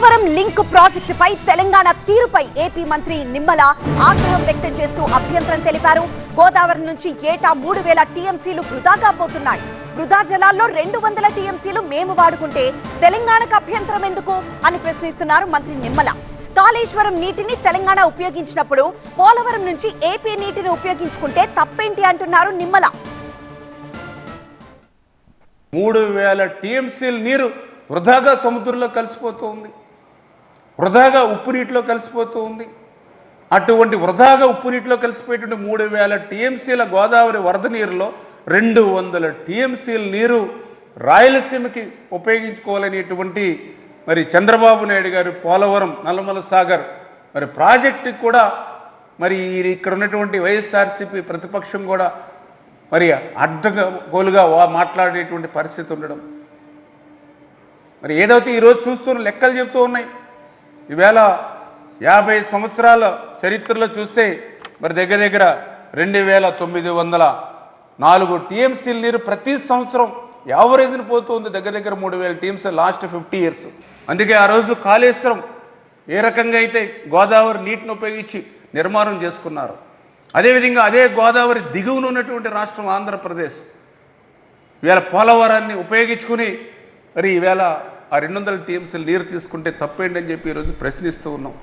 Polavaram link ప్రాజెక్టుపై తెలంగాణ తీరుపై AP మంత్రి నిమ్మల ఆగ్రహం వ్యక్తం చేస్తూ అభ్యంతరం తెలిపారు. గోదావరి నుంచి ఏటా మూడు వేల టీఎంసీలు వృధాగా పోతున్నాయి. వృధా జలాల్లో రెండు వందల టీఎంసీలు మేము వాడుకుంటే తెలంగాణకు అభ్యంతరం ఎందుకు అని ప్రశ్నిస్తున్నారు మంత్రి నిమ్మల. కాళేశ్వరం నీటిని తెలంగాణ ఉపయోగించినప్పుడు పోలవరం నుంచి ఏపీ నీటిని ఉపయోగించుకుంటే తప్పేంటి అంటున్నారు నిమ్మల. మూడు వేల టీఎంసీల నీరు వృధాగా సముద్రంలో కలిసిపోతుంది. వృధాగా ఉప్పు నీటిలో కలిసిపోతూ ఉంది. అటువంటి వృధాగా ఉప్పు నీటిలో కలిసిపోయేటువంటి మూడు వేల టీఎంసీల గోదావరి వరద నీరులో రెండు వందల టీఎంసీల నీరు రాయలసీమకి ఉపయోగించుకోవాలనేటువంటి మరి చంద్రబాబు నాయుడు గారు పోలవరం నల్లమల సాగర్ మరి ప్రాజెక్టుకి కూడా మరి ఈ- ఇక్కడ ఉన్నటువంటి వైఎస్ఆర్సీపీ ప్రతిపక్షం కూడా మరి అడ్డగోలుగా మాట్లాడేటువంటి పరిస్థితి ఉండడం. మరి ఏదైతే ఈరోజు చూస్తున్న లెక్కలు చెప్తూ ఉన్నాయి. ఈవేళ యాభై సంవత్సరాల చరిత్రలో చూస్తే మరి దగ్గర దగ్గర రెండు వేల తొమ్మిది వందల నాలుగు టీఎంసీల నీరు ప్రతి సంవత్సరం యావరేజ్ని పోతుంది దగ్గర దగ్గర మూడు వేల టీమ్స్ లాస్ట్ ఫిఫ్టీ ఇయర్స్. అందుకే ఆ రోజు కాళేశ్వరం ఏ రకంగా అయితే గోదావరి నీటిని ఉపయోగించి నిర్మాణం చేసుకున్నారు అదేవిధంగా అదే గోదావరి దిగువన ఉన్నటువంటి రాష్ట్రం ఆంధ్రప్రదేశ్. ఈవేళ పోలవరాన్ని ఉపయోగించుకుని మరి ఈవేళ ఆ రెండు వందల టీఎంసీలు నీరు తీసుకుంటే తప్పేంటి అని చెప్పి ఈరోజు ప్రశ్నిస్తూ ఉన్నాం.